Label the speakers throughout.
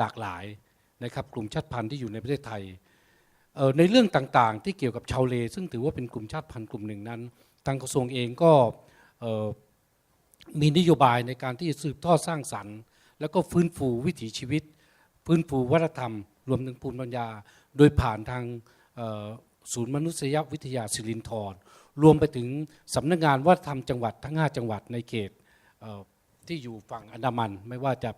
Speaker 1: หลากหลายนะครับกลุ่มชาติพันธุ์ที่อยู่ในประเทศไทยในเรื่องต่างๆ ที่เกี่ยวกับชาวเล ซึ่งถือว่าเป็นกลุ่มชาติพันธุ์กลุ่มหนึ่งนั้น ทางกระทรวงเองก็มีนโยบายในการที่จะสืบทอดสร้างสรรค์ แล้วก็ฟื้นฟูวิถีชีวิต ฟื้นฟูวัฒนธรรม รวมถึงภูมิปัญญา โดยผ่านทางศูนย์มนุษยวิทยาสิรินธรรวมไปถึงสำนักงานวัฒนธรรมจังหวัดทั้ง 5 จังหวัดในเขตที่อยู่ฝั่งอันดามัน ไม่ว่าจะ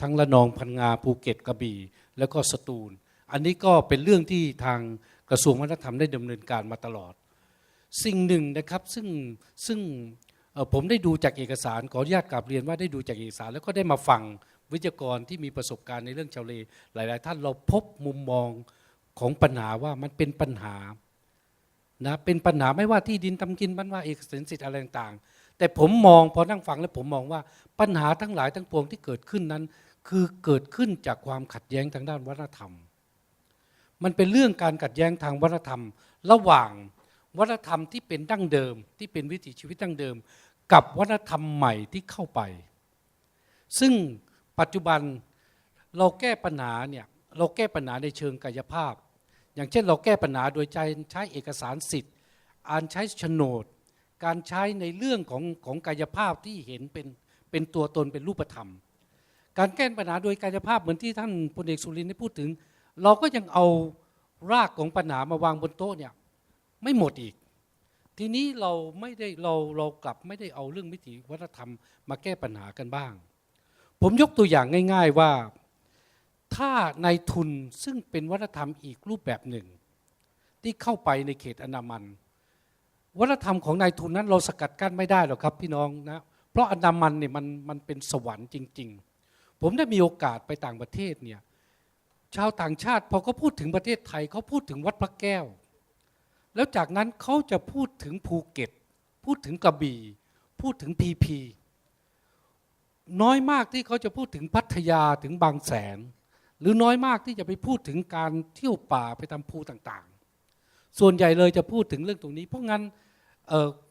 Speaker 1: ทั้งระนองพังงาภูเก็ตกระบี่ แล้วก็สตูล อันนี้ก็เป็นเรื่องที่ทางกระทรวงวัฒนธรรมได้ดำเนินการมาตลอด สิ่งหนึ่งนะครับซึ่งซึ่งผมได้ดูจากเอกสารขออนุญาตกราบเรียนว่าได้ดูจากเอกสาร แล้วก็ได้มาฟังวิทยากรที่มีประสบการณ์ในเรื่องชาวเล หลาย ๆ ท่านเราพบมุมมองของปัญหาว่ามันเป็นปัญหานะเป็นปัญหาไม่ว่าที่ดินทำกินบ้านว่าเอกสารสิทธิ์อะไรต่างๆ แต่ผมมองพอนั่งฟังแล้วผมมองว่าปัญหาทั้งหลายทั้งปวงที่เกิดขึ้นนั้น คือเกิดขึ้นจากความขัดแย้งทางด้านวัฒนธรรม มันเป็นเรื่องการขัดแย้งทางวัฒนธรรม ระหว่างวัฒนธรรมที่เป็นดั้งเดิม ที่เป็นวิถีชีวิตดั้งเดิม กับวัฒนธรรมใหม่ที่เข้าไป ซึ่งปัจจุบันเราแก้ปัญหาเนี่ยเราแก้ปัญหาในเชิงกายภาพ อย่างเช่นเราแก้ปัญหาโดยใช้เอกสารสิทธิ์การใช้โฉนด การใช้ในเรื่องของของกายภาพที่เห็นเป็นเป็นตัวตนเป็นรูปธรรม การแก้ปัญหาโดยกายภาพเหมือนที่ท่านพลเอกสุรินทร์ได้พูดถึง เราก็ยังเอารากของปัญหามาวางบนโต๊ะเนี่ยไม่หมดอีก ทีนี้เราไม่ได้เราเรากลับไม่ได้เอาเรื่องวิถีวัฒนธรรม มาแก้ปัญหากันบ้าง ผมยกตัวอย่างง่าย ๆว่าถ้าในทุนซึ่งเป็นวัฒนธรรมอีกรูปแบบหนึ่ง ที่เข้าไปในเขตอนามัน วัฒนธรรมของนายทุนนั้นเราสกัดกั้นไม่ได้หรอกครับพี่น้องนะเพราะอนามันเนี่ยมันมันเป็นสวรรค์จริง ๆ ผมได้มีโอกาสไปต่างประเทศเนี่ยชาวต่างชาติพอเขาพูดถึงประเทศไทยเขาพูดถึงวัดพระแก้ว แล้วจากนั้นเขาจะพูดถึงภูเก็ต พูดถึงกระบี่ พูดถึงพีพีน้อยมากที่เขาจะพูดถึงพัทยาถึงบางแสน หรือน้อยมากที่จะไปพูดถึงการเที่ยวป่าไปตามภูต่างๆ ส่วนใหญ่เลยจะพูดถึงเรื่องตรงนี้ เพราะงั้น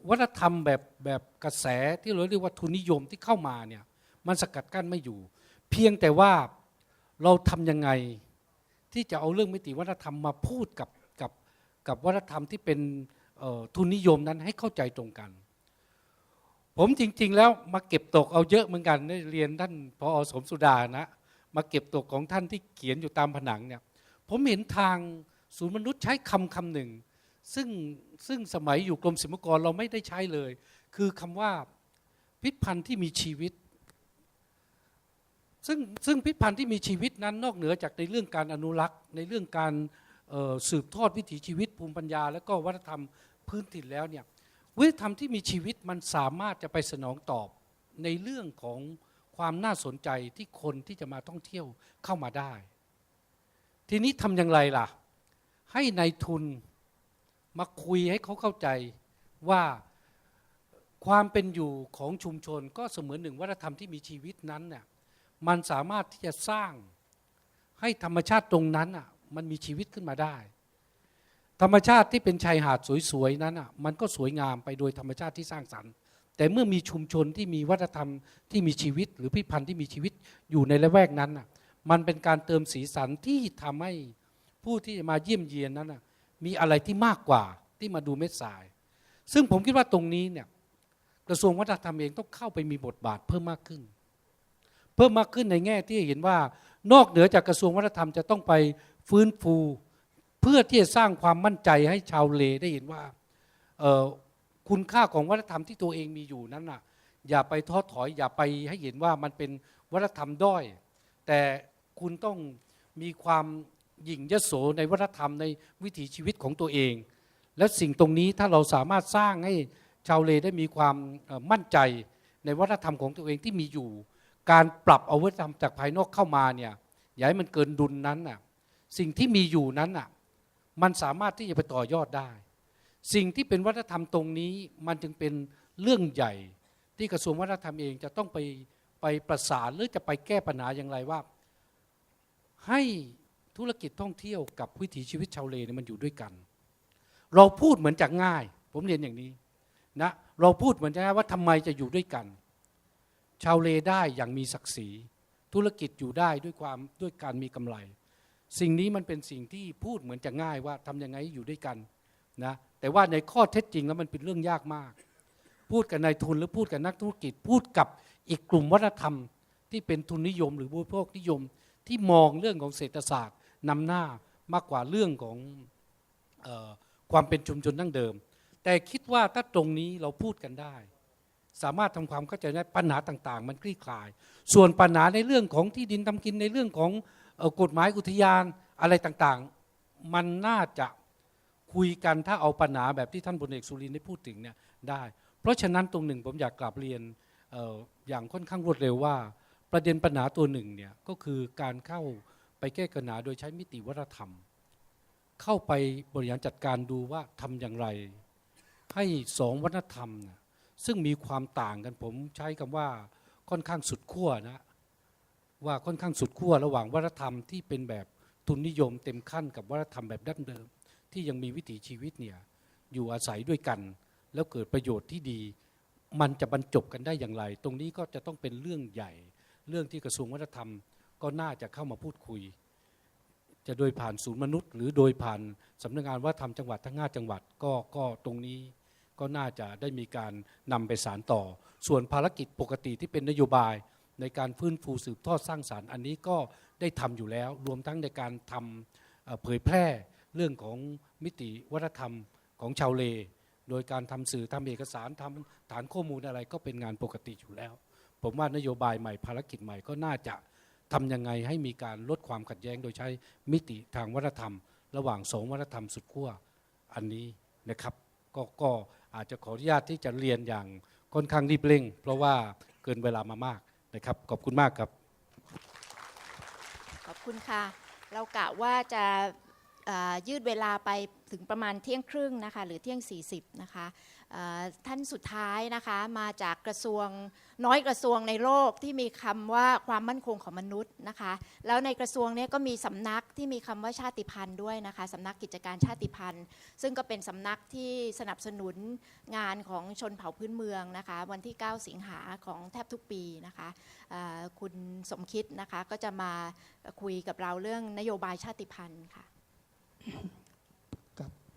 Speaker 1: วัฒนธรรมแบบแบบกระแสที่เราเรียกว่าทุนนิยมที่เข้ามาเนี่ยมันสกัดกั้นไม่อยู่ เพียงแต่ว่าเราทำยังไงที่จะเอาเรื่องมิติวัฒนธรรมมาพูดกับกับกับวัฒนธรรมที่เป็นทุนนิยมนั้นให้เข้าใจตรงกัน ผมจริง ๆ แล้วมาเก็บตกเอาเยอะเหมือนกันได้เรียนท่านพอสมสุดานะมาเก็บตกของท่านที่เขียนอยู่ตามผนังเนี่ยผมเห็นทางศูนย์มนุษย์ใช้คำคำหนึ่ง ซึ่งซึ่งสมัยอยู่กรมศิลปากรเราไม่ได้ใช้เลย คือคำว่าพิษพันธ์ที่มีชีวิต ซึ่งซึ่งพิษพันธ์ที่มีชีวิตนั้นนอกเหนือจากในเรื่องการอนุรักษ์ ในเรื่องการสืบทอดวิถีชีวิตภูมิปัญญา และก็วัฒนธรรมพื้นถิ่นแล้วเนี่ยวัฒนธรรมที่มีชีวิตมันสามารถจะไปสนองตอบในเรื่องของความน่าสนใจที่คนที่จะมาท่องเที่ยวเข้ามาได้ ทีนี้ทำอย่างไรล่ะ ให้ในายทุน มาคุยให้เขาเข้าใจว่าความเป็นอยู่ของชุมชนก็เสมือนหนึ่งวัฒนธรรมที่มีชีวิตนั้นเนี่ยมันสามารถที่จะสร้างให้ธรรมชาติตรงนั้นอะมันมีชีวิตขึ้นมาได้ ธรรมชาติที่เป็นชายหาดสวยๆนั้นอะมันก็สวยงามไปโดยธรรมชาติที่สร้างสรรค์ แต่เมื่อมีชุมชนที่มีวัฒนธรรมที่มีชีวิต หรือพิพันธ์ที่มีชีวิตอยู่ในละแวกนั้นอะมันเป็นการเติมสีสันที่ทำให้ผู้ที่มาเยี่ยมเยียนนั้นอะ มีอะไรที่มากกว่าที่มาดูเม็ดทราย ซึ่งผมคิดว่าตรงนี้เนี่ยกระทรวงวัฒนธรรมเองต้องเข้าไปมีบทบาทเพิ่มมากขึ้น เพิ่มมากขึ้นในแง่ที่เห็นว่านอกเหนือจากกระทรวงวัฒนธรรมจะต้องไปฟื้นฟู เพื่อที่จะสร้างความมั่นใจให้ชาวเลได้เห็นว่าคุณค่าของวัฒนธรรมที่ตัวเองมีอยู่นั้นน่ะอย่าไปท้อถอย อย่าไปให้เห็นว่ามันเป็นวัฒนธรรมด้อย แต่คุณต้องมีความ หยิ่งยโสในวัฒนธรรมในวิถีชีวิตของตัวเอง และสิ่งตรงนี้ถ้าเราสามารถสร้างให้ชาวเลได้มีความมั่นใจในวัฒนธรรมของตัวเองที่มีอยู่ การปรับเอาวัฒนธรรมจากภายนอกเข้ามาเนี่ยอย่าให้มันเกินดุลนั้นน่ะสิ่งที่มีอยู่นั้นน่ะมันสามารถที่จะไปต่อยอดได้ สิ่งที่เป็นวัฒนธรรมตรงนี้มันจึงเป็นเรื่องใหญ่ ที่กระทรวงวัฒนธรรมเองจะต้องไปไปประสานหรือจะไปแก้ปัญหาอย่างไรว่า ให้ ธุรกิจท่องเที่ยวกับวิถีชีวิตชาวเลเนี่ยมันอยู่ด้วยกัน เราพูดเหมือนจะง่าย ผมเรียนอย่างนี้นะเราพูดเหมือนจะง่ายว่าทำไมจะอยู่ด้วยกัน ชาวเลได้อย่างมีศักดิ์ศรี ธุรกิจอยู่ได้ด้วยความด้วยการมีกำไร สิ่งนี้มันเป็นสิ่งที่พูดเหมือนจะง่ายว่าทำยังไงอยู่ด้วยกันนะแต่ว่าในข้อเท็จจริงแล้วมันเป็นเรื่องยากมาก พูดกับนายทุนหรือพูดกับนักธุรกิจ พูดกับอีกกลุ่มวัฒนธรรม ที่เป็นทุนนิยม หรือบริโภคนิยมที่มองเรื่องของเศรษฐศาสตร์ นำหน้ามากกว่าเรื่องของออความเป็นชุมชนดั้งเดิม แต่คิดว่าถ้าตรงนี้เราพูดกันได้ สามารถทำความเข้าใจได้ปัญหาต่าง ๆ มันคลี่คลาย ส่วนปัญหาในเรื่องของที่ดินทำกินในเรื่องของกฎหมายอุทยานอะไรต่างๆ มันน่าจะคุยกันถ้าเอาปัญหาแบบที่ท่านพลเอกสุรินทร์ได้พูดถึงเนี่ยได้ เพราะฉะนั้นตรงหนึ่งผมอยากกลับเรียนออย่างค่อนข้างรวดเร็วว่า ประเด็นปัญหาตัวหนึ่งเนี่ยก็คือการเข้า ไปแก้ปัญหาโดยใช้มิติวัฒนธรรม เข้าไปบริหารจัดการดูว่าทำอย่างไร ให้สองวัฒนธรรมนะซึ่งมีความต่างกันผมใช้คำว่าค่อนข้างสุดขั้วนะว่าค่อนข้างสุดขั้วระหว่างวัฒนธรรมที่เป็นแบบทุนนิยมเต็มขั้นกับวัฒนธรรมแบบดั้งเดิม ที่ยังมีวิถีชีวิตเนี่ยอยู่อาศัยด้วยกัน แล้วเกิดประโยชน์ที่ดี มันจะบรรจบกันได้อย่างไร ตรงนี้ก็จะต้องเป็นเรื่องใหญ่ เรื่องที่กระทรวงวัฒนธรรม ก็น่าจะเข้ามาพูดคุย จะโดยผ่านศูนย์มนุษย์ หรือโดยผ่านสำนักงานวัฒนธรรมจังหวัดทั้งห้าจังหวัดก็ก็ตรงนี้ก็น่าจะได้มีการนำไปสารต่อ ส่วนภารกิจปกติที่เป็นนโยบายในการฟื้นฟูสืบทอดสร้างสารรค์ อันนี้ก็ได้ทำอยู่แล้ว รวมทั้งในการทำเอ่อเผยแพร่เรื่องของมิติวัฒนธรรมของชาวเล โดยการทำสื่อทำเอกสารทำฐานข้อมูลอะไรก็เป็นงานปกติอยู่แล้ว ผมว่านโยบายใหม่ภารกิจใหม่ก็น่าจะ ทำยังไงให้มีการลดความขัดแย้งโดยใช้มิติทางวัฒนธรรม ระหว่างสองวัฒนธรรมสุดขั้วอันนี้นะครับกก็อาจจะขออนุญาตที่จะเรียนอย่างค่อนข้างรีบเร่ง เพราะว่าเกินเวลามามากนะครับ ขอบคุณมากครับ
Speaker 2: ขอบคุณค่ะ เรากะว่าจะยืดเวลาไปถึงประมาณเที่ยงครึ่งนะคะ หรือเที่ยง 40 นะคะ ท่านสุดท้ายนะคะมาจากกระทรวงน้อยกระทรวงในโลกที่มีคำว่าความมั่นคงของมนุษย์นะคะ แล้วในกระทรวงนี้ก็มีสำนักที่มีคำว่าชาติพันธุ์ด้วยนะคะสำนักกิจการชาติพันธุ์ ซึ่งก็เป็นสำนักที่สนับสนุนงานของชนเผ่าพื้นเมืองนะคะ วันที่ 9 สิงหาของแทบทุกปีนะคะคุณสมคิดนะคะก็จะมาคุยกับเราเรื่องนโยบายชาติพันธุ์ค่ะ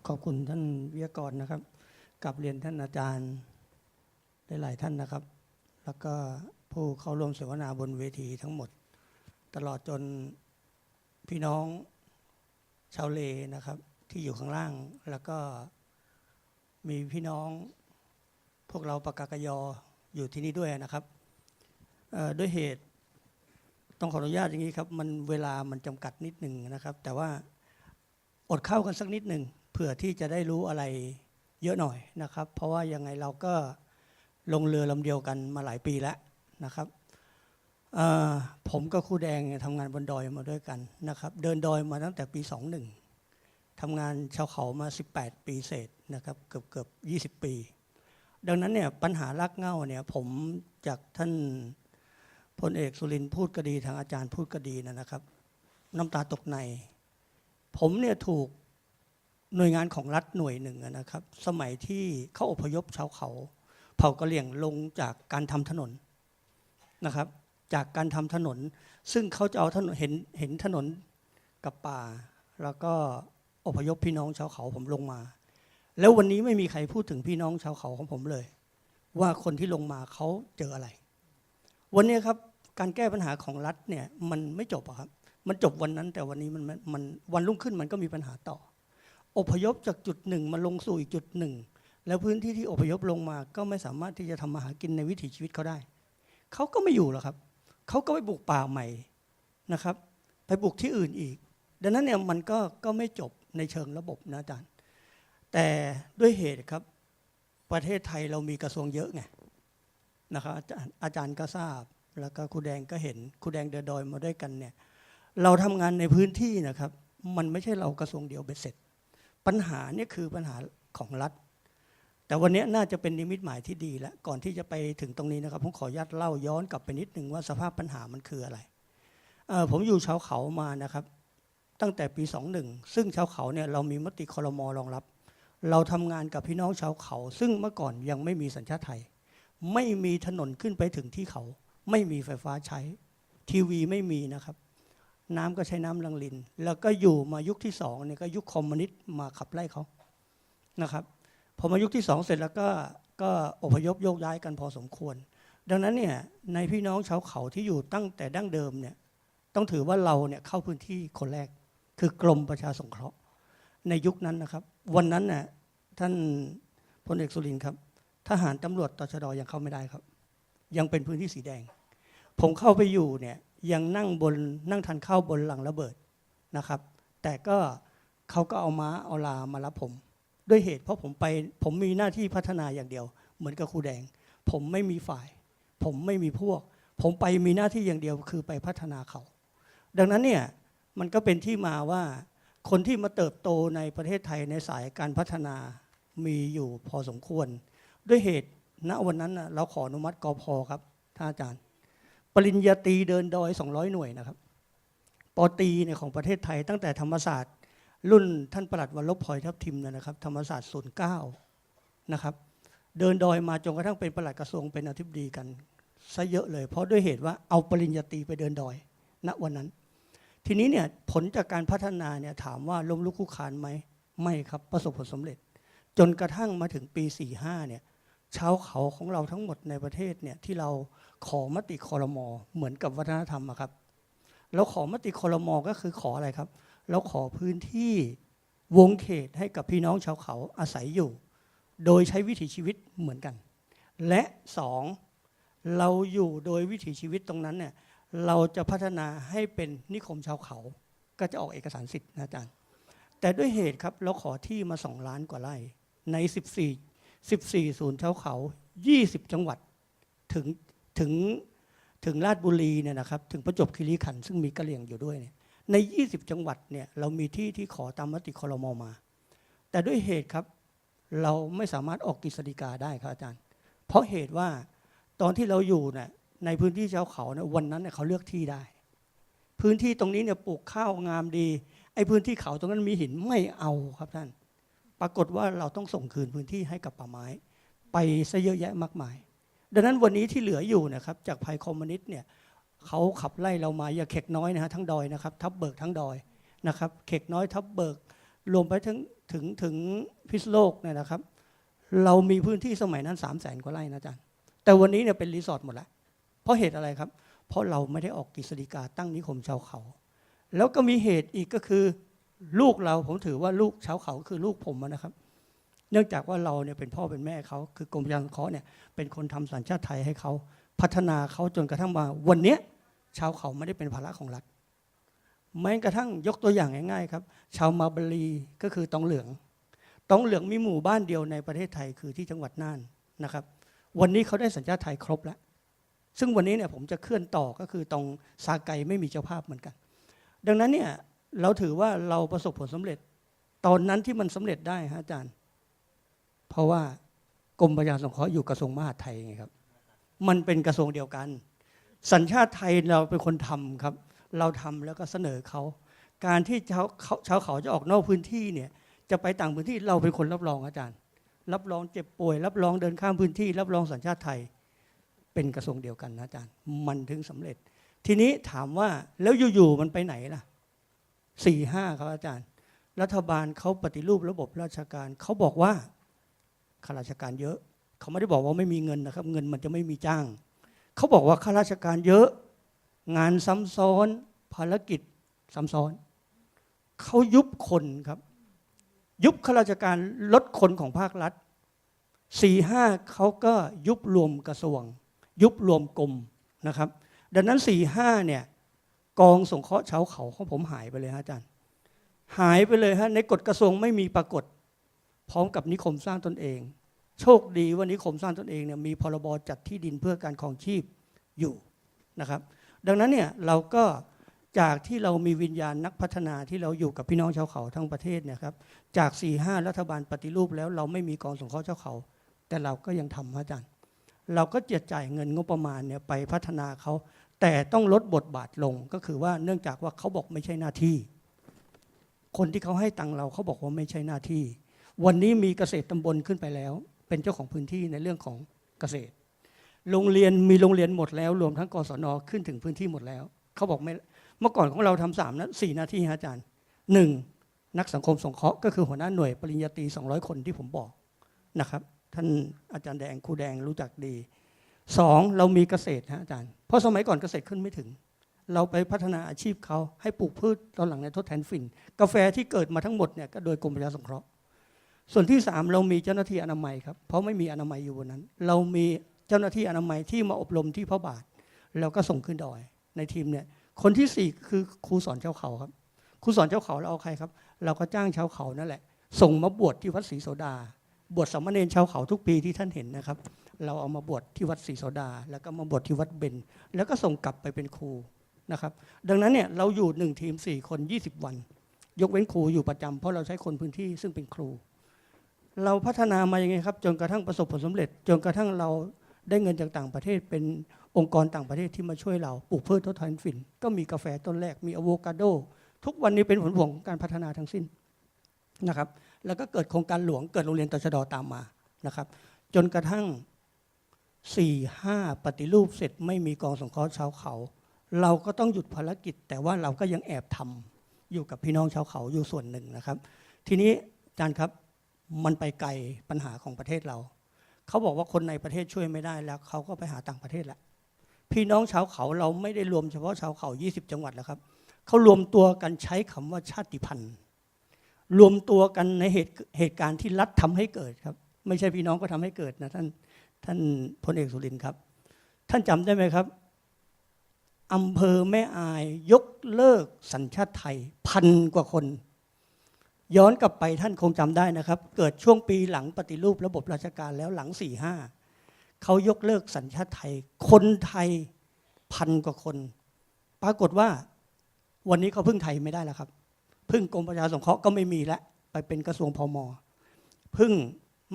Speaker 3: ขอบคุณท่านวิทยากรนะครับ กับเรียนท่านอาจารย์หลาย ๆ ท่านนะครับ แล้วก็ผู้เข้าร่วมเสวนาบนเวทีทั้งหมด ตลอดจนพี่น้องชาวเลนะครับ ที่อยู่ข้างล่าง แล้วก็มีพี่น้องพวกเราปากกากยออยู่ที่นี่ด้วยนะครับด้วยเหตุต้องขออนุญาตอย่างนี้ครับ มันเวลามันจำกัดนิดหนึ่งนะครับ แต่ว่าอดเข้ากันสักนิดหนึ่งเผื่อที่จะได้รู้อะไร เยอะหน่อยนะครับ เพราะว่ายังไงเราก็ลงเรือลำเดียวกันมาหลายปีแล้วนะครับผมกับครูแดงทำงานบนดอยมาด้วยกันนะครับ เดินดอยมาตั้งแต่ปี 21ทำงานชาวเขามา 18 ปีเศษนะครับเกือบเกือบ20 ปี ดังนั้นเนี่ยปัญหารักเง้าเนี่ยผมจากท่านพลเอกสุรินพูดก็ดีทางอาจารย์พูดก็ดีนะครับ น้ำตาตกใน ผมเนี่ยถูก หน่วยงานของรัฐหน่วยหนึ่งนะครับ สมัยที่เขาอพยพชาวเขาเผ่ากะเหลี่ยงลงจากการทำถนนนะครับ จากการทำถนน ซึ่งเขาจะเอาถนนเห็นเห็นถนนกับป่า แล้วก็อพยพพี่น้องชาวเขาผมลงมา แล้ววันนี้ไม่มีใครพูดถึงพี่น้องชาวเขาของผมเลย ว่าคนที่ลงมาเขาเจออะไร วันนี้ครับการแก้ปัญหาของรัฐเนี่ยมันไม่จบอะครับ มันจบวันนั้นแต่วันนี้มันมันวันรุ่งขึ้นมันก็มีปัญหาต่อ อพยพจากจุดหนึ่งมาลงสู่อีกจุดหนึ่ง แล้วพื้นที่ที่อพยพลงมาก็ไม่สามารถที่จะทำมาหากินในวิถีชีวิตเขาได้ เขาก็ไม่อยู่หรอกครับ เขาก็ไปบุกป่าใหม่นะครับ ไปบุกที่อื่นอีก ดังนั้นเนี่ยมันก็ก็ไม่จบในเชิงระบบนะอาจารย์ แต่ด้วยเหตุครับ ประเทศไทยเรามีกระทรวงเยอะไงนะครับอาจารย์อาจารย์ก็ทราบแล้วก็ครูแดงก็เห็นครูแดงเดินดอยมาด้วยกันเนี่ยเราทำงานในพื้นที่นะครับ มันไม่ใช่เรากระทรวงเดียวเบ็ดเสร็จ ปัญหาเนี่ยคือปัญหาของรัฐ แต่วันนี้น่าจะเป็นนิมิตหมายที่ดีแล้วก่อนที่จะไปถึงตรงนี้นะครับผมขออนุญาตเล่าย้อนกลับไปนิดนึงว่าสภาพปัญหามันคืออะไรผมอยู่ชาวเขามานะครับ ตั้งแต่ปี 21 ซึ่งชาวเขาเนี่ยเรามีมติคอรมอรองรับ เราทำงานกับพี่น้องชาวเขา ซึ่งเมื่อก่อนยังไม่มีสัญชาติไทย ไม่มีถนนขึ้นไปถึงที่เขา ไม่มีไฟฟ้าใช้ ทีวีไม่มีนะครับ น้ำก็ใช้น้ำลังลิน แล้วก็อยู่มายุคที่สองเนี่ยก็ยุคคอมมิวนิสต์มาขับไล่เขานะครับพอมายุคที่สองเสร็จแล้วก็ก็อพยพโยกย้ายกันพอสมควร ดังนั้นเนี่ยในพี่น้องชาวเขาที่อยู่ตั้งแต่ดั้งเดิมเนี่ยต้องถือว่าเราเนี่ยเข้าพื้นที่คนแรก คือกรมประชาสงเคราะห์ในยุคนั้นนะครับ วันนั้นน่ะท่านพลเอกสุรินทร์ครับ ทหารตำรวจตชดยังเข้าไม่ได้ครับ ยังเป็นพื้นที่สีแดง ผมเข้าไปอยู่เนี่ย ยังนั่งบนนั่งทานข้าวบนหลังระเบิดนะครับ แต่ก็เขาก็เอาม้าเอาลามารับผม ด้วยเหตุเพราะผมไปผมมีหน้าที่พัฒนาอย่างเดียว เหมือนกับครูแดง ผมไม่มีฝ่าย ผมไม่มีพวก ผมไปมีหน้าที่อย่างเดียวคือไปพัฒนาเขา ดังนั้นเนี่ยมันก็เป็นที่มาว่าคนที่มาเติบโตในประเทศไทยในสายการพัฒนามีอยู่พอสมควร ด้วยเหตุณวันนั้นเราขออนุมัติกอพอครับท่านอาจารย์ ปริญญาตรีเดินดอย 200 หน่วยนะครับปอตีเนี่ยของประเทศไทย ตั้งแต่ธรรมศาสตร์ รุ่นท่านประหลัดวันลบพลอยทับทิมเนี่ยนะครับ ธรรมศาสตร์09นย์เก้านะครับ เดินดอยมาจนกระทั่งเป็นประหลัดกระทรวงเป็นอธิบดีกันซะเยอะเลย เพราะด้วยเหตุว่าเอาปริญญาตรีไปเดินดอย ณวันนั้น ทีนี้เนี่ยผลจากการพัฒนาเนี่ยถามว่าล้มลุกคลุกคานไหมไม่ครับประสบผลสำเร็จ จนกระทั่งมาถึงปี 45เนี่ย ชาวเขาของเราทั้งหมดในประเทศเนี่ยที่เราขอมติคอรมอเหมือนกับวัฒนธรรมอะครับเราขอมติคอรมอก็คือขออะไรครับเราขอพื้นที่วงเขตให้กับพี่น้องชาวเขาอาศัยอยู่ โดยใช้วิถีชีวิตเหมือนกัน และสองเราอยู่โดยวิถีชีวิตตรงนั้นเนี่ยเราจะพัฒนาให้เป็นนิคมชาวเขา ก็จะออกเอกสารสิทธิ์นะอาจารย์ แต่ด้วยเหตุครับเราขอที่มาสองล้านกว่าไร่ใน 14 14 ศูนย์ชาเขา 20 จังหวัดถึงถึงถึงราชบุรีเนี่ยนะครับถึงประจวบคีรีขันธ์ซึ่งมีกะเหรี่ยงอยู่ด้วยเนี่ยใน 20 จังหวัดเนี่ยเรามีที่ที่ขอตามมติคอรมอมา แต่ด้วยเหตุครับเราไม่สามารถออกกฤษฎีกาได้ครับอาจารย์ เพราะเหตุว่าตอนที่เราอยู่เนี่ยในพื้นที่ชาวเขาเนี่ยวันนั้นเนี่ยเขาเลือกที่ได้ พื้นที่ตรงนี้เนี่ยปลูกข้าวงามดีไอ้พื้นที่เขาตรงนั้นมีหินไม่เอาครับท่าน ปรากฏว่าเราต้องส่งคืนพื้นที่ให้กับป่าไม้ ไปซะเยอะแยะมากมาย ดังนั้นวันนี้ที่เหลืออยู่นะครับจากภัยคอมมิวนิสต์เนี่ยเขาขับไล่เรามาอย่าเข็กน้อยนะฮะทั้งดอยนะครับทับเบิกทั้งดอยนะครับเข็กน้อยทับเบิกรวมไปถึงถึงถึงพิษโลกเนี่ยนะครับ เรามีพื้นที่สมัยนั้น3 0 0แสนกว่าไร่นะอาจารย์แต่วันนี้เนี่ยเป็นรีสอร์ทหมดแล้วเพราะเหตุอะไรครับ เพราะเราไม่ได้ออกกฤษฎีกาตั้งนิคมชาวเขา แล้วก็มีเหตุอีกก็คือ ลูกเราผมถือว่าลูกชาวเขาคือลูกผมนะครับ เนื่องจากว่าเราเนี่ยเป็นพ่อเป็นแม่เขาคือกรมประชางเคาะเนี่ยเป็นคนทำสัญชาติไทยให้เขาพัฒนาเขาจนกระทั่งมาวันเนี้ยชาวเขาไม่ได้เป็นภาระของรัฐแม้กระทั่งยกตัวอย่างง่ายๆครับ ชาวมาบารีก็คือตองเหลืองตองเหลืองมีหมู่บ้านเดียวในประเทศไทยคือที่จังหวัดน่านนะครับ วันนี้เขาได้สัญชาติไทยครบแล้ว ซึ่งวันนี้เนี่ยผมจะเคลื่อนต่อก็คือตรงซาไกไม่มีเจ้าภาพเหมือนกัน ดังนั้นเนี่ย เราถือว่าเราประสบผลสำเร็จ ตอนนั้นที่มันสำเร็จได้ฮะอาจารย์ เพราะว่ากรมประชาสงเคราะห์อยู่กระทรวงมหาดไทยไงครับ มันเป็นกระทรวงเดียวกัน สัญชาติไทยเราเป็นคนทำครับ เราทำแล้วก็เสนอเขา การที่ชาวเขาชาวเขาจะออกนอกพื้นที่เนี่ย จะไปต่างพื้นที่เราเป็นคนรับรองอาจารย์ รับรองเจ็บป่วย รับรองเดินข้ามพื้นที่ รับรองสัญชาติไทย เป็นกระทรวงเดียวกันนะอาจารย์ มันถึงสำเร็จ ทีนี้ถามว่าแล้วอยู่ๆมันไปไหนล่ะ สี่ห้าครับอาจารย์ รัฐบาลเขาปฏิรูประบบราชการเขาบอกว่าข้าราชการเยอะ เขาไม่ได้บอกว่าไม่มีเงินนะครับ เงินมันจะไม่มีจ้าง เขาบอกว่าข้าราชการเยอะ งานซ้ำซ้อน ภารกิจซ้ำซ้อน เขายุบคนครับ ยุบข้าราชการลดคนของภาครัฐสี่ห้าเขาก็ยุบรวมกระทรวง ยุบรวมกรมนะครับ ดังนั้นสี่ห้าเนี่ย กองสงเคราะห์ชาวเขาของผมหายไปเลยฮะอาจารย์ หายไปเลยฮะในกฎกระทรวงไม่มีปรากฏ พร้อมกับนิคมสร้างตนเอง โชคดีว่านิคมสร้างตนเองเนี่ยมีพรบจัดที่ดินเพื่อการครองชีพอยู่นะครับ ดังนั้นเนี่ยเราก็จากที่เรามีวิญญาณนักพัฒนาที่เราอยู่กับพี่น้องชาวเขาทั้งประเทศเนี่ยครับจาก4ี่ห้ารัฐบาลปฏิรูปแล้วเราไม่มีกองสงเคราะห์ชาวเขา แต่เราก็ยังทำฮะอาจารย์ เราก็จะจ่ายเงินงบประมาณเนี่ยไปพัฒนาเขา แต่ต้องลดบทบาทลงก็คือว่าเนื่องจากว่าเขาบอกไม่ใช่หน้าที่ คนที่เขาให้ตังเราเขาบอกว่าไม่ใช่หน้าที่ วันนี้มีเกษตรตำบลขึ้นไปแล้ว เป็นเจ้าของพื้นที่ในเรื่องของเกษตร โรงเรียนมีโรงเรียนหมดแล้ว รวมทั้งกศนขึ้นถึงพื้นที่หมดแล้ว เขาบอกไม่เมื่อก่อนของเราทำสามนะสี่หน้าที่ฮะอาจารย์หนึ่งนักสังคมสงเคราะห์ก็คือหัวหน้าหน่วยปริญญาตรี200 คนที่ผมบอกนะครับ ท่านอาจารย์แดงครูแดงรู้จักดี สองเรามีเกษตรฮะอาจารย์ เพราะสมัยก่อนเกษตรขึ้นไม่ถึง เราไปพัฒนาอาชีพเขาให้ปลูกพืชตอนหลังในทดแทนฝิ่น กาแฟที่เกิดมาทั้งหมดเนี่ยก็โดยกรมประชาสงเคราะห์ ส่วนที่สามเรามีเจ้าหน้าที่อนามัยครับ เพราะไม่มีอนามัยอยู่บนนั้น เรามีเจ้าหน้าที่อนามัยที่มาอบรมที่พระบาท แล้วก็ส่งขึ้นดอยในทีมเนี่ย คนที่สี่คือครูสอนชาวเขาครับ ครูสอนชาวเขาเราเอาใครครับ เราก็จ้างชาวเขานั่นแหละ ส่งมาบวชที่วัดศรีโสดา บวชสามเณรชาวเขาทุกปีที่ท่านเห็นนะครับ เราเอามาบวชที่วัดศรีโสดา แล้วก็มาบวชที่วัดเบญแล้วก็ส่งกลับไปเป็นครูนะครับ ดังนั้นเนี่ยเราอยู่หนึ่งทีมสี่คน 20 วัน ยกเว้นครูอยู่ประจำเพราะเราใช้คนพื้นที่ซึ่งเป็นครู เราพัฒนามายังไงครับ จนกระทั่งประสบผลสำเร็จ จนกระทั่งเราได้เงินจากต่างประเทศ เป็นองค์กรต่างประเทศที่มาช่วยเราปลูกพืชทดแทนฝิ่น ก็มีกาแฟต้นแรกมีอะโวคาโด ทุกวันนี้เป็นผลพวงของการพัฒนาทั้งสิ้นนะครับ แล้วก็เกิดโครงการหลวงเกิดโรงเรียนตชดตามมานะครับ จนกระทั่ง 4ี่ห้าปฏิรูปเสร็จไม่มีกองสงเคราะห์ชาวเขา เราก็ต้องหยุดภารกิจ แต่ว่าเราก็ยังแอบทำอยู่กับพี่น้องชาวเขาอยู่ส่วนหนึ่งนะครับ ทีนี้อาจารย์ครับมันไปไกลปัญหาของประเทศเรา เขาบอกว่าคนในประเทศช่วยไม่ได้แล้วเขาก็ไปหาต่างประเทศแล้วพี่น้องชาวเขาเราไม่ได้รวมเฉพาะชาวเขา 20 จังหวัดแล้วครับเขารวมตัวกันใช้คำว่าชาติพันธุ์ รวมตัวกันในเหตุเหตุการณ์ที่รัฐทำให้เกิดครับ ไม่ใช่พี่น้องก็ทำให้เกิดนะท่านท่านพลเอกสุรินทร์ครับ ท่านจำได้ไหมครับอำเภอแม่อายยกเลิกสัญชาติไทยพันกว่าคน ย้อนกลับไปท่านคงจำได้นะครับ เกิดช่วงปีหลังปฏิรูประบบราชการแล้วหลังสี่ห้าเขายกเลิกสัญชาติไทย คนไทยพันกว่าคน ปรากฏว่าวันนี้เขาพึ่งไทยไม่ได้แล้วครับ พึ่งกรมประชาสงเคราะห์ก็ไม่มีแล้วไปเป็นกระทรวงพมพึ่ง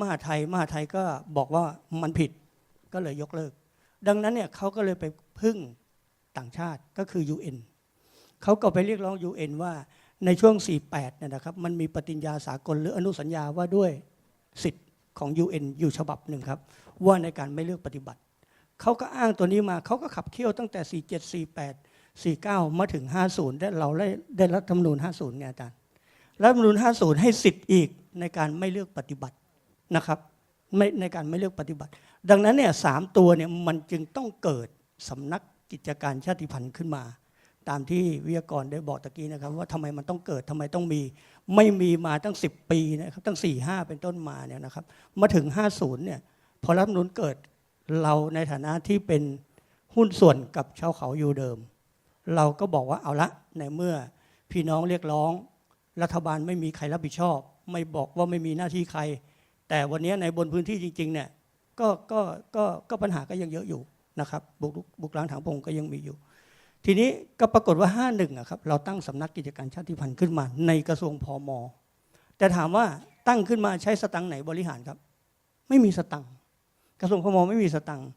Speaker 3: มหาไทยมหาไทยก็บอกว่ามันผิดก็เลยยกเลิก ดังนั้นเนี่ยเขาก็เลยไปพึ่งต่างชาติก็คือ UN เขาก็ไปเรียกร้อง UN ว่าในช่วง 48เนี่ยนะครับ มันมีปฏิญญาสากลหรืออนุสัญญาว่าด้วยสิทธิ์ของ UN อยู่ฉบับหนึ่งครับ ว่าในการไม่เลือกปฏิบัติ เขาก็อ้างตัวนี้มาเขาก็ขับเคี่ยวตั้งแต่ 47 48 49 มาถึง 50 ได้เราได้ได้รัฐธรรมนูญ50 ไงอาจารย์ รัฐธรรมนูญ50 ให้สิทธิ์อีกในการไม่เลือกปฏิบัติ นะครับไม่ในการไม่เลือกปฏิบัติ ดังนั้นเนี่ยสามตัวเนี่ยมันจึงต้องเกิดสำนักกิจการชาติพันธุ์ขึ้นมา ตามที่วิทยากรได้บอกตะกี้นะครับ ว่าทำไมมันต้องเกิดทำไมต้องมี ไม่มีมาตั้ง 10 ปีนะครับตั้ง 4 5 เป็นต้นมาเนี่ยนะครับมาถึง 50เนี่ยพอรัฐธรรมนูญเกิดเราในฐานะที่เป็นหุ้นส่วนกับชาวเขาอยู่เดิม เราก็บอกว่าเอาละในเมื่อพี่น้องเรียกร้อง รัฐบาลไม่มีใครรับผิดชอบ ไม่บอกว่าไม่มีหน้าที่ใคร แต่วันนี้ในบนพื้นที่จริงๆเนี่ยก็ก็ก็ก็ปัญหาก็ยังเยอะอยู่นะครับบุกรุกบุกล้างถางพงก็ยังมีอยู่ ทีนี้ก็ปรากฏว่า 51อะครับเราตั้งสำนักกิจการชาติพันธุ์ขึ้นมา ในกระทรวงพอมแต่ถามว่าตั้งขึ้นมาใช้สตังค์ไหนบริหารครับ ไม่มีสตังค์กระทรวงพมไม่มีสตังค์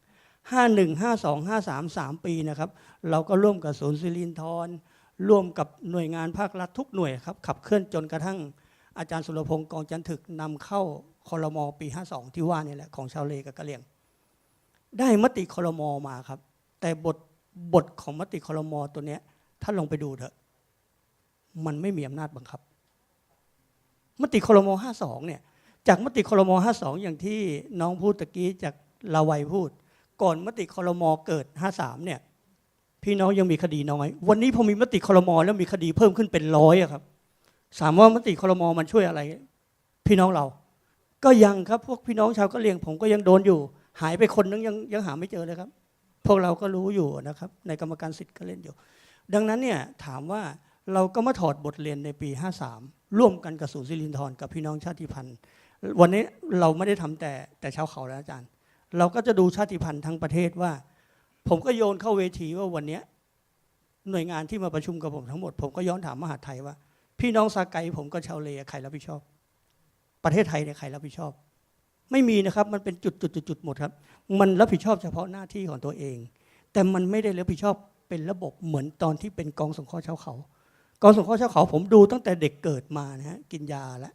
Speaker 3: 51 52 53 3ปีนะครับ เราก็ร่วมกับศูนย์สิรินทรร่วมกับหน่วยงานภาครัฐทุกหน่วยครับขับเคลื่อนจนกระทั่งอาจารย์สุรพงศ์กองจันทึกนำเข้า คอรมอปี 52 ที่ว่านี่แหละของชาวเลกับกะเหรี่ยง ได้มติคอรมอมาครับ แต่บทบทของมติคอรมอตัวเนี้ยท่านลงไปดูเถอะ มันไม่มีอำนาจบังคับ มติคอรมอ52 เนี่ย จากมติคอรมอ52 อย่างที่น้องพูดตะกี้จากลาวัยพูด ก่อนมติคอรมอเกิด 53 เนี่ย พี่น้องยังมีคดีน้อย วันนี้พอมีมติคอรมอแล้วมีคดีเพิ่มขึ้นเป็นร้อยอะครับถามว่ามติคอรมอมันช่วยอะไร พี่น้องเรา ก็ยังครับพวกพี่น้องชาวกะเหรี่ยงผมก็ยังโดนอยู่ หายไปคนนึงยังยังหาไม่เจอเลยครับ พวกเราก็รู้อยู่นะครับ ในกรรมการสิทธิ์ก็เล่นอยู่ ดังนั้นเนี่ยถามว่าเราก็มาถอดบทเรียนในปี 53 ร่วมกันกับศูนย์สิรินทรกับพี่น้องชาติพันธุ์ วันนี้เราไม่ได้ทำแต่แต่ชาวเขาแล้วอาจารย์ เราก็จะดูชาติพันธุ์ทั้งประเทศว่า ผมก็โยนเข้าเวทีว่าวันนี้หน่วยงานที่มาประชุมกับผมทั้งหมด ผมก็ย้อนถามมหาไทยว่า พี่น้องซาไกผมก็ชาวเลใครรับผิดชอบ ประเทศไทยเนี่ยใครรับผิดชอบ ไม่มีนะครับมันเป็นจุดจุดจุดจุดหมดครับ มันรับผิดชอบเฉพาะหน้าที่ของตัวเอง แต่มันไม่ได้รับผิดชอบเป็นระบบเหมือนตอนที่เป็นกองสงเคราะห์ชาวเขา กองสงเคราะห์ชาวเขา ผมดูตั้งแต่เด็กเกิดมานะฮะกินยาแล้ว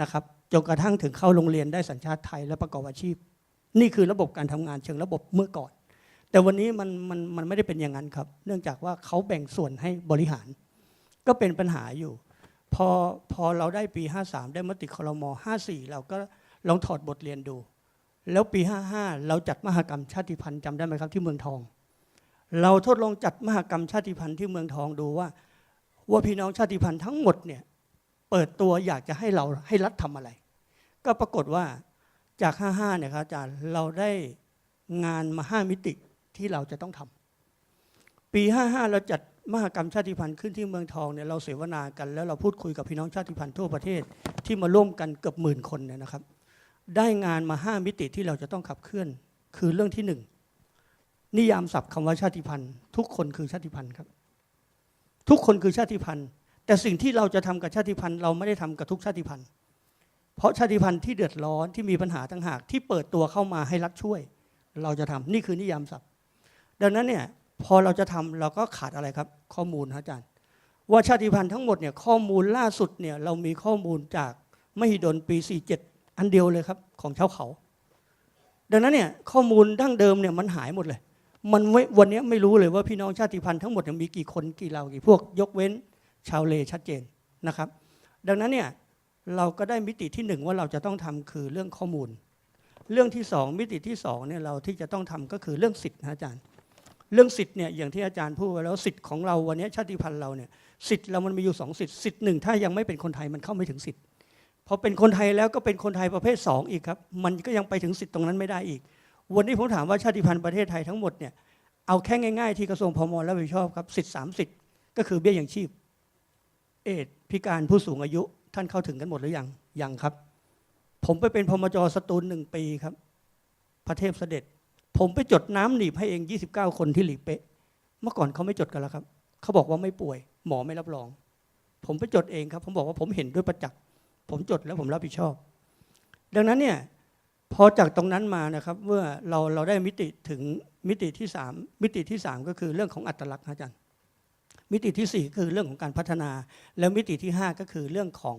Speaker 3: นะครับจนกระทั่งถึงเข้าโรงเรียนได้สัญชาติไทยและประกอบอาชีพ นี่คือระบบการทำงานเชิงระบบเมื่อก่อน แต่วันนี้มันมันมันไม่ได้เป็นอย่างนั้นครับ เนื่องจากว่าเขาแบ่งส่วนให้บริหาร ก็เป็นปัญหาอยู่ พอพอเราได้ปี 53 ได้มติครม54 เราก็ลองถอดบทเรียนดู แล้วปี 55 เราจัดมหกรรมชาติพันธุ์จำได้ไหมครับที่เมืองทอง เราทดลองจัดมหกรรมชาติพันธุ์ที่เมืองทองดูว่า ว่าพี่น้องชาติพันธุ์ทั้งหมดเนี่ยเปิดตัวอยากจะให้เราให้รัฐทำอะไร ก็ปรากฏว่าจาก 55 เนี่ยครับอาจารย์เราได้งานมา 5 มิติที่เราจะต้องทำปี 55 เราจัด มหกรรมชาติพันธุ์ขึ้นที่เมืองทองเนี่ยเราเสวนากัน แล้วเราพูดคุยกับพี่น้องชาติพันธุ์ทั่วประเทศที่มาร่วมกันเกือบหมื่นคนเนี่ยนะครับ ได้งานมา 5 มิติที่เราจะต้องขับเคลื่อน คือเรื่องที่หนึ่งนิยามศัพท์คำว่าชาติพันธุ์ ทุกคนคือชาติพันธุ์ครับ ทุกคนคือชาติพันธุ์ แต่สิ่งที่เราจะทำกับชาติพันธุ์เราไม่ได้ทำกับทุกชาติพันธุ์ เพราะชาติพันธุ์ที่เดือดร้อนที่มีปัญหาต่างหากที่เปิดตัวเข้ามาให้รัฐช่วย เราจะทำนี่คือนิยามศัพท์ ดังนั้นเนี่ย พอเราจะทำเราก็ขาดอะไรครับ ข้อมูลครับอาจารย์ ว่าชาติพันธุ์ทั้งหมดเนี่ยข้อมูลล่าสุดเนี่ยเรามีข้อมูลจากมหิดลปี 47 อันเดียวเลยครับ ของชาวเขา ดังนั้นเนี่ยข้อมูลดั้งเดิมเนี่ยมันหายหมดเลย มันวันนี้ไม่รู้เลยว่าพี่น้องชาติพันธุ์ทั้งหมดมีกี่คนกี่เรากี่พวกยกเว้นชาวเลชัดเจนนะครับ ดังนั้นเนี่ยเราก็ได้มิติที่หนึ่งว่าเราจะต้องทำคือเรื่องข้อมูล เรื่องที่สองมิติที่สองเนี่ยเราที่จะต้องทำก็คือเรื่องสิทธิ์นะอาจารย์ เรื่องสิทธิ์เนี่ยอย่างที่อาจารย์พูดไว้แล้วสิทธิ์ของเราวันนี้ชาติพันธุ์เราเนี่ยสิทธิ์เรามันมีอยู่สองสิทธิ์สิทธิ์หนึ่งถ้ายังไม่เป็นคนไทยมันเข้าไม่ถึงสิทธิ์พอเป็นคนไทยแล้วก็เป็นคนไทยประเภทสองอีกครับมันก็ยังไปถึงสิทธิ์ตรงนั้นไม่ได้อีก วันนี้ผมถามว่าชาติพันธุ์ประเทศไทยทั้งหมดเนี่ยเอาแค่ง่าย ๆ ที่กระทรวงพมรับผิดชอบครับสิทธิ์สามสิทธิ์ก็คือเบี้ยยังชีพ เอดพิการผู้สูงอายุท่านเข้าถึงกันหมดหรือยังยังครับ ผมไปเป็นพมจสตูลหนึ่งปีครับ พระเทพเสด็จ ผมไปจดน้ำหนีบให้เอง 29 คนที่หลีเป๊ะ เมื่อก่อนเขาไม่จดกันแล้วครับ เขาบอกว่าไม่ป่วย หมอไม่รับรอง ผมไปจดเองครับ ผมบอกว่าผมเห็นด้วยประจักษ์ผมจดแล้วผมรับผิดชอบ ดังนั้นเนี่ยพอจากตรงนั้นมานะครับเมื่อเราเราได้มิติถึงมิติที่สามมิติที่สามก็คือเรื่องของอัตลักษณ์อาจารย์ มิติที่สี่คือเรื่องของการพัฒนา แล้วมิติที่ห้าก็คือเรื่องของ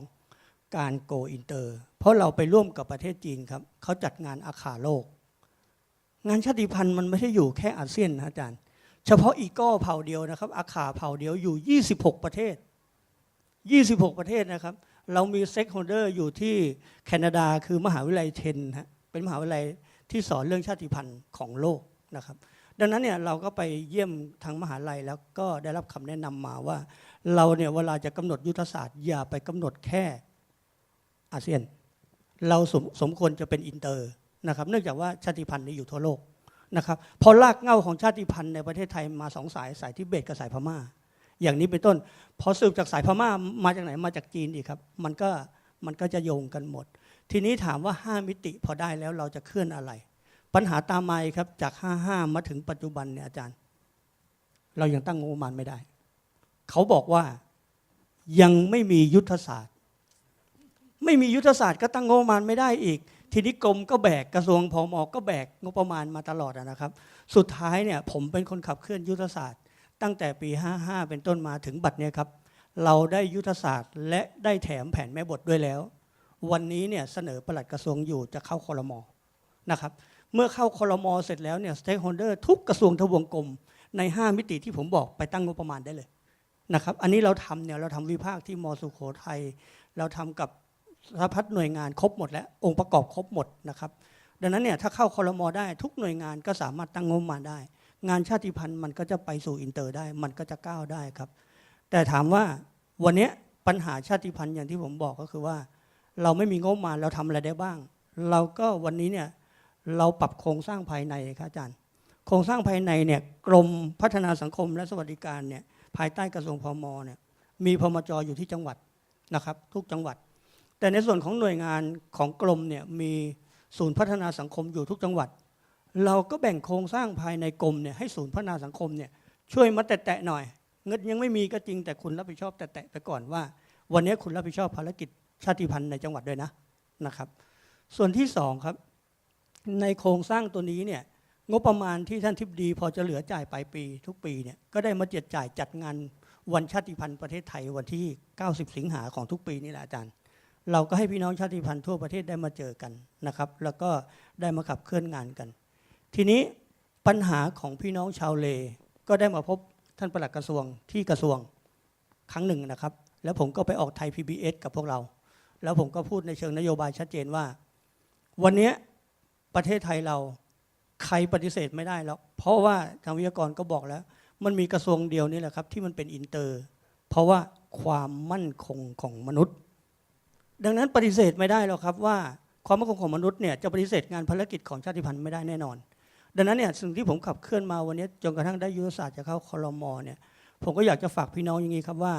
Speaker 3: การโกอินเตอร์ เพราะเราไปร่วมกับประเทศจีนครับเขาจัดงานอาคาโลก งานชาติพันธุ์มันไม่ใช่อยู่แค่อาเซียนนะอาจารย์ เฉพาะอีโก้เผ่าเดียวนะครับอาขาเผ่าเดียวอยู่ 26 ประเทศ 26 ประเทศนะครับ เรามีเซ็กโฮเดอร์อยู่ที่แคนาดาคือมหาวิทยาลัยเทนฮะเป็นมหาวิทยาลัยที่สอนเรื่องชาติพันธุ์ของโลกนะครับ ดังนั้นเนี่ยเราก็ไปเยี่ยมทางมหาลัยแล้วก็ได้รับคำแนะนำมาว่า เราเนี่ยเวลาจะกำหนดยุทธศาสตร์อย่าไปกำหนดแค่อาเซียน เราสมสมควรจะเป็นอินเตอร์ นะครับ เนื่องจากว่าชาติพันธุ์นี้อยู่ทั่วโลกนะครับพอรากเง้าของชาติพันธุ์ในประเทศไทยมาสองสายสายทิเบตกับสายพม่า อย่างนี้เป็นต้น พอสืบจากสายพม่ามาจากไหนมาจากจีนอีกครับ มันก็มันก็จะโยงกันหมด ทีนี้ถามว่า 5 มิติพอได้แล้วเราจะเคลื่อนอะไร ปัญหาตามมาครับจาก 55 มาถึงปัจจุบันเนี่ยอาจารย์ เรายังตั้งงบประมาณไม่ได้ เขาบอกว่ายังไม่มียุทธศาสตร์ ไม่มียุทธศาสตร์ก็ตั้งงบประมาณไม่ได้อีก ทีนี้กรมก็แบกกระทรวงพอมอก็แบกงบประมาณมาตลอดนะครับ สุดท้ายเนี่ยผมเป็นคนขับเคลื่อนยุทธศาสตร์ ตั้งแต่ปี 55 เป็นต้นมาถึงบัดเนี่ยครับเราได้ยุทธศาสตร์และได้แถมแผนแม่บทด้วยแล้ว วันนี้เนี่ยเสนอปลัดกระทรวงอยู่จะเข้าคอรมอนะครับเมื่อเข้าคอรมอเสร็จแล้วเนี่ยสเต็กโฮเดอร์ทุกกระทรวงทบวงกรมใน 5 มิติที่ผมบอกไปตั้งงบประมาณได้เลยนะครับอันนี้เราทำเนี่ยเราทำวิภาคที่มอสุโขทัยเราทำกับ สารพัดหน่วยงานครบหมดแล้ว องค์ประกอบครบหมดนะครับ ดังนั้นเนี่ยถ้าเข้าคอรมอได้ทุกหน่วยงานก็สามารถตั้งงบมาได้ งานชาติพันธุ์มันก็จะไปสู่อินเตอร์ได้ มันก็จะก้าวได้ครับ แต่ถามว่าวันนี้ปัญหาชาติพันธุ์อย่างที่ผมบอกก็คือว่า เราไม่มีงบมาเราทำอะไรได้บ้าง เราก็วันนี้เนี่ยเราปรับโครงสร้างภายในครับอาจารย์ โครงสร้างภายในเนี่ยกรมพัฒนาสังคมและสวัสดิการเนี่ยภายใต้กระทรวงพมเนี่ยมีพมจอยู่ที่จังหวัดนะครับ ทุกจังหวัด แต่ในส่วนของหน่วยงานของกรมเนี่ยมีศูนย์พัฒนาสังคมอยู่ทุกจังหวัด เราก็แบ่งโครงสร้างภายในกรมเนี่ยให้ศูนย์พัฒนาสังคมเนี่ยช่วยมาแตะๆหน่อย เงินยังไม่มีก็จริงแต่คุณรับผิดชอบแตะๆไปก่อนว่า วันนี้คุณรับผิดชอบภารกิจชาติพันธุ์ในจังหวัดด้วยนะนะครับ ส่วนที่สองครับในโครงสร้างตัวนี้เนี่ยงบประมาณที่ท่านทิบดี พอจะเหลือจ่ายปลายปี ทุกปีเนี่ยก็ได้มาเจ็ดจ่ายจัดงานวันชาติพันธุ์ประเทศไทยวันที่ 90 สิงหาของทุกปีนี่แหละอาจารย์ เราก็ให้พี่น้องชาติพันธุ์ทั่วประเทศได้มาเจอกันนะครับ แล้วก็ได้มาขับเคลื่อนงานกัน ทีนี้ปัญหาของพี่น้องชาวเล ก็ได้มาพบท่านปลัดกระทรวงที่กระทรวงครั้งหนึ่งนะครับ แล้วผมก็ไปออกไทย PBS กับพวกเรา แล้วผมก็พูดในเชิงนโยบายชัดเจนว่า วันนี้ประเทศไทยเราใครปฏิเสธไม่ได้แล้ว เพราะว่าทางวิทยากรก็บอกแล้ว มันมีกระทรวงเดียวนี่แหละครับที่มันเป็นอินเตอร์ เพราะว่าความมั่นคงของมนุษย์ ดังนั้นปฏิเสธไม่ได้หรอกครับว่าความมั่นคงของมนุษย์เนี่ยจะปฏิเสธงานภารกิจของชาติพันธุ์ไม่ได้แน่นอน ดังนั้นเนี่ยสิ่งที่ผมขับเคลื่อนมาวันนี้จนกระทั่งได้ยุทธศาสตร์จะเข้าคอรมอเนี่ยผมก็อยากจะฝากพี่น้องอย่างนี้ครับว่า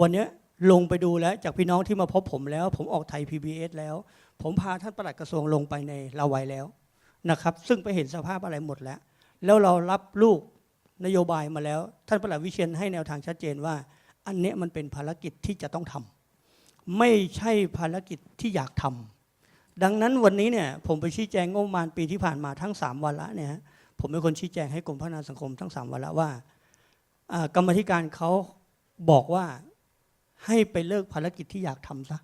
Speaker 3: วันนี้ลงไปดูแล้วจากพี่น้องที่มาพบผมแล้ว ผมออกไทย PBS แล้ว ผมพาท่านประหลัดกระทรวงลงไปในลาวัยแล้วนะครับซึ่งไปเห็นสภาพอะไรหมดแล้ว แล้วเรารับลูกนโยบายมาแล้ว ท่านประหลัดวิเชียนให้แนวทางชัดเจนว่า อันเนี้ยมันเป็นภารกิจที่จะต้องทำ ไม่ใช่ภารกิจที่อยากทำดังนั้นวันนี้เนี่ยผมไปชี้แจงงบประมาณปีที่ผ่านมาทั้ง 3วาระเนี่ยผมเป็นคนชี้แจงให้กรมพัฒนาสังคมทั้ง 3วาระว่า กรรมธิการเขาบอกว่าให้ไปเลิกภารกิจที่อยากทำซะ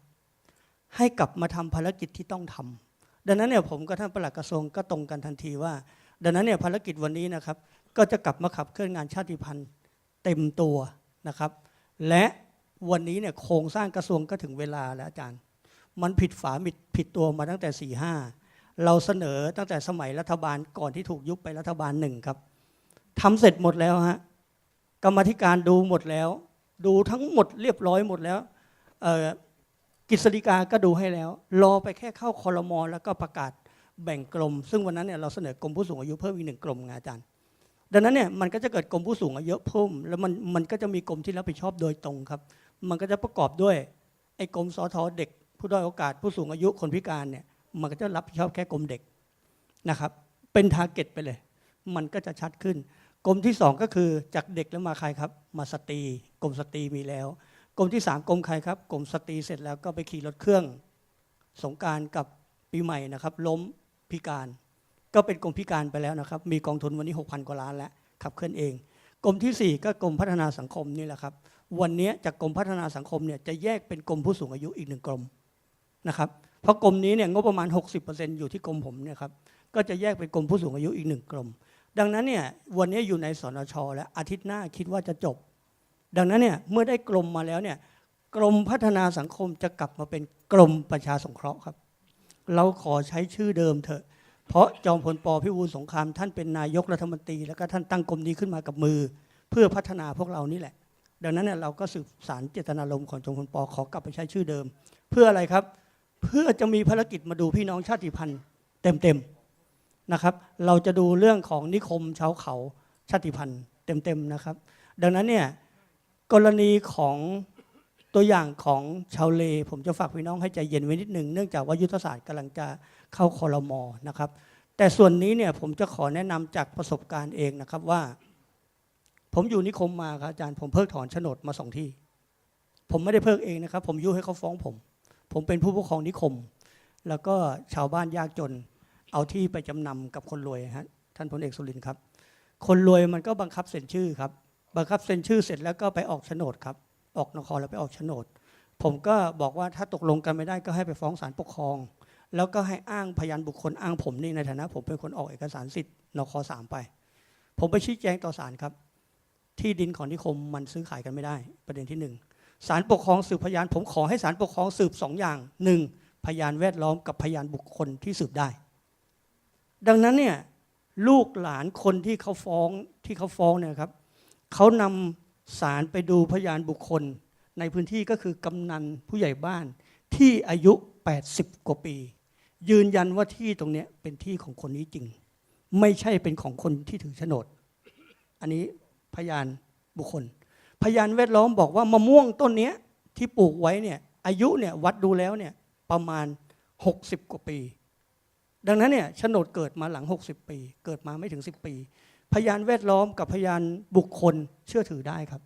Speaker 3: ให้กลับมาทำภารกิจที่ต้องทำดังนั้นเนี่ยผมกับท่านปลัดกระทรวงก็ตรงกันทันทีว่า ดังนั้นเนี่ยภารกิจวันนี้นะครับ ก็จะกลับมาขับเคลื่อนงานชาติพันธุ์เต็มตัวนะครับ และ วันนี้เนี่ยโครงสร้างกระทรวงก็ถึงเวลาแล้วอาจารย์ มันผิดฝาผิดผิดตัวมาตั้งแต่4ี่ห้าเราเสนอตั้งแต่สมัยรัฐบาลก่อนที่ถูกยุบไปรัฐบาลหนึ่งครับทำเสร็จหมดแล้วฮะกรรมธิการดูหมดแล้ว ดูทั้งหมดเรียบร้อยหมดแล้วกฤษฎีกาก็ดูให้แล้ว รอไปแค่เข้าคอรมอแล้วก็ประกาศแบ่งกลม ซึ่งวันนั้นเนี่ยเราเสนอกรมผู้สูงอายุเพิ่มอีกหนึ่งกรมไงอาจารย์ ดังนั้นเนี่ยมันก็จะเกิดกรมผู้สูงอายุเพิ่ม แล้วมันมันก็จะมีกรมที่รับผิดชอบโดยตรงครับ มันก็จะประกอบด้วยไอ้กรมสอทอเด็ก ผู้ด้อยโอกาสผู้สูงอายุคนพิการเนี่ยมันก็จะรับผิดชอบแค่กรมเด็กนะครับ เป็นทาร์เก็ตไปเลย มันก็จะชัดขึ้น กรมที่สองก็คือจากเด็กแล้วมาใครครับ มาสตรีกรมสตรีมีแล้ว กรมที่สามกรมใครครับกรมสตรีเสร็จแล้วก็ไปขี่รถเครื่อง สงการกับปีใหม่นะครับ ล้มพิการ ก็เป็นกรมพิการไปแล้วนะครับ มีกองทุนวันนี้ 6,000 กว่าล้านแล้วขับเคลื่อนเอง กรมทีสี่4 ก็กรมพัฒนาสังคมนี่แหละครับ วันนี้จากกรมพัฒนาสังคมเนี่ยจะแยกเป็นกรมผู้สูงอายุอีกหนึ่งกรมนะครับเพราะกรมนี้เนี่ยงบประมาณ 60%อยู่ที่กรมผมเนี่ยครับก็จะแยกเป็นกรมผู้สูงอายุอีกหนึ่งกรมดังนั้นเนี่ยวันนี้อยู่ในสนช แล้วอาทิตย์หน้าคิดว่าจะจบ ดังนั้นเนี่ยเมื่อได้กรมมาแล้วเนี่ยกรมพัฒนาสังคมจะกลับมาเป็นกรมประชาสงเคราะห์ครับ เราขอใช้ชื่อเดิมเถอะ เพราะจอมพลปพิบูลสงครามท่านเป็นนายกรัฐมนตรี แล้วก็ท่านตั้งกรมนี้ขึ้นมากับมือ เพื่อพัฒนาพวกเรานี่แหละ ดังนั้นเนี่ยเราก็สืบสารเจตนารมณ์ของจอมพลปขอกลับไปใช้ชื่อเดิม เพื่ออะไรครับ เพื่อจะมีภารกิจมาดูพี่น้องชาติพันธุ์เต็มๆนะครับ เราจะดูเรื่องของนิคมชาวเขาชาติพันธุ์เต็มๆนะครับ ดังนั้นเนี่ยกรณีของตัวอย่างของชาวเล ผมจะฝากพี่น้องให้ใจเย็นไว้นิดหนึ่งเนื่องจากว่ายุทธศาสตร์กำลังจะเข้าคอรมอนะครับ แต่ส่วนนี้เนี่ยผมจะขอแนะนำจากประสบการณ์เองนะครับว่า ผมอยู่นิคมมาครับอาจารย์ผมเพิกถอนโฉนดมาสองที่ ผมไม่ได้เพิกเองนะครับ ผมยุให้เขาฟ้องผม ผมเป็นผู้ปกครองนิคม แล้วก็ชาวบ้านยากจน เอาที่ไปจำนำกับคนรวยฮะท่านพลเอกสุรินทร์ครับ คนรวยมันก็บังคับเซ็นชื่อครับ บังคับเซ็นชื่อเสร็จแล้วก็ไปออกโฉนดครับ ออกนครแล้วไปออกโฉนด ผมก็บอกว่าถ้าตกลงกันไม่ได้ก็ให้ไปฟ้องศาลปกครอง แล้วก็ให้อ้างพยานบุคคลอ้างผมนี่ในฐานะ ผมเป็นคนออกเอกสารสิทธิ์นคสามไป ผมไปชี้แจงต่อศาลครับ ที่ดินของนิคมมันซื้อขายกันไม่ได้ ประเด็นที่หนึ่งศาลปกครองสืบพยาน ผมขอให้ศาลปกครองสืบสองอย่างหนึ่งพยานแวดล้อมกับพยานบุคคลที่สืบได้ ดังนั้นเนี่ยลูกหลานคนที่เขาฟ้องที่เขาฟ้องเนี่ยครับเขานำศาลไปดูพยานบุคคล ในพื้นที่ก็คือกำนันผู้ใหญ่บ้านที่อายุ 80 กว่าปี ยืนยันว่าที่ตรงนี้เป็นที่ของคนนี้จริง ไม่ใช่เป็นของคนที่ถือโฉนด อันนี้ พยานบุคคล พยานแวดล้อมบอกว่ามะม่วงต้นนี้ที่ปลูกไว้เนี่ยอายุเนี่ยวัดดูแล้วเนี่ยประมาณ 60 กว่าปี ดังนั้นเนี่ยโฉนดเกิดมาหลัง 60 ปี เกิดมาไม่ถึง 10 ปี พยานแวดล้อมกับพยานบุคคลเชื่อถือได้ครับ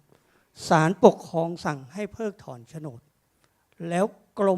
Speaker 3: ศาลปกครองสั่งให้เพิกถอนโฉนด แล้วกรม